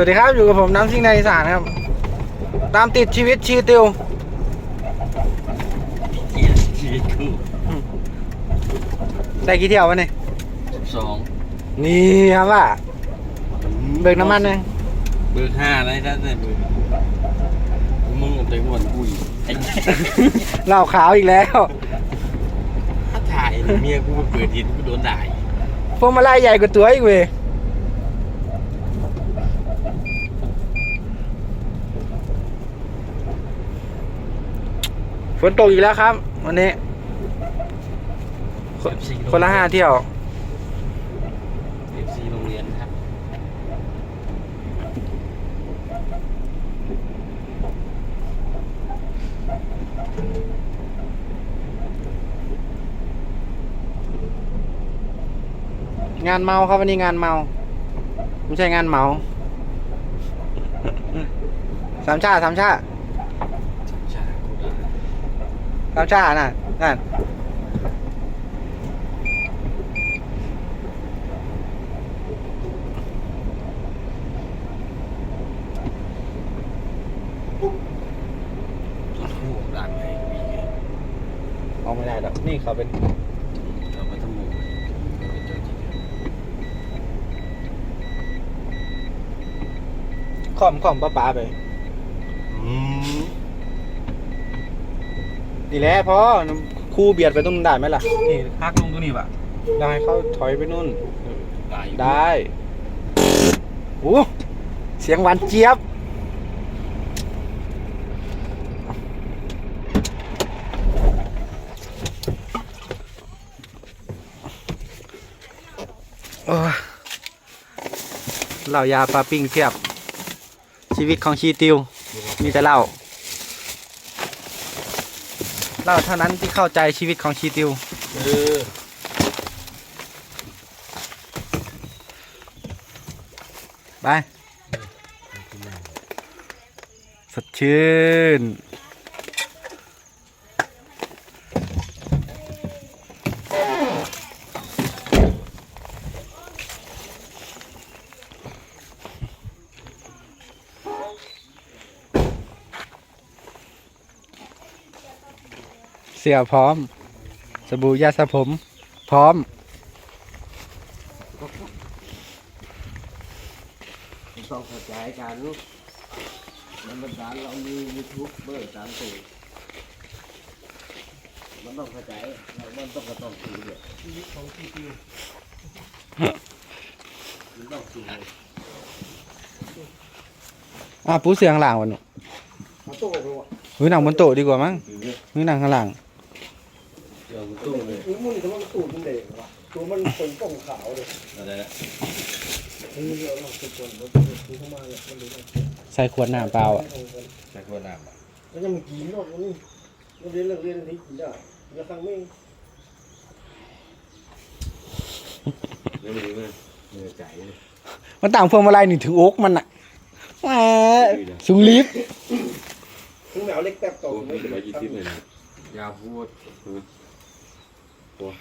วัสดีครับอยู่กับผมน้ำซิ่งในอีสานครับ ตามติดชีวิตชีติวเกียร์ชีวิตคู่ได้กี่เที่ยววะเนี่ยสิบสองนี่ครับว่าเบิกน้ำมันเลยเบอร์ห้าอะไรถ้าแต่เบอร์มึงกับตัวอ้วนกูอีกไอ้เหล่าขาวอีกแล้วถ้าถ่ายเมียกูไปเปิดดินกูโดนด่าอีกพวงมาลัยใหญ่กว่าตัวอีกเว้ย ฝนตกอีกแล้วครับ วันนี้คนคนละห้าเที่ยวเอฟซีโรงเรียนครับ งานเมาครับวันนี้งานเมา ไม่ใช่งานเมา สามชาติสามชาติใช่กูด่า สามชาน่ะนั่นคู่ด่าไปมีเอาไม่ได้ดอกนี่เขาเป็นเราไปทั้งหมดเป็นเจ้าจริงขอมขอมป้าป๋าไป อืม ดีแล้วพอครูเบียดไปตรงนู้นได้ไหมล่ะ นี่พักลงตรงนี้ปะได้เขาถอยไปนู่นด่าอยู่ได้โอ้เสียงหวานเจี๊ยบ โอ้ยเหล่ายาปลาปิ้งเทียบ ชีวิตของชีติว มีแต่เหล่า เหล่าเท่านั้นที่เข้าใจชีวิตของชีติวเออไปสดชื่น เสียพร้อม สบู่ยาสระผมพร้อม ต้องเข้าใจกันมันเป็นการเรามียูทูบเบอร์ตามสูตรมันต้องเข้าใจมันต้องกระต้องสูตรเนี่ยชีวิตของพี่ติวมันต้องสูตรอะปูเสียงข้างหลังวันนี้เฮ้ยหนังบนโต๊ะดีกว่ามั้งเฮ้ยหนังข้างหลัง เดี๋ยวตู้เลยนี่มันนี่มันตูดมันเด็กว่ะตัวมันเป็นป่องขาวเลยอะไรนะมันมีเยอะหรอกทุกคนมันซื้อเข้ามาเนี่ยมันดูมันใส่ขวดน้ำเปล่าอะใช้ขวดน้ำอะแล้วยังกินหรอกมันนี่เราเรียนเรื่องเรียนที่กินได้อย่าครั้งไม่ไม่รู้เลยเหนื่อยใจเลยมันต่างพวงมาลัยนี่ถึงอกมันอะแหมสูงลิฟต์ถึงแมวเล็กแป๊บต่อโอ้ไม่ไม่เป็เป็นนไรไรยี่สิบเลยนะยาพูด О.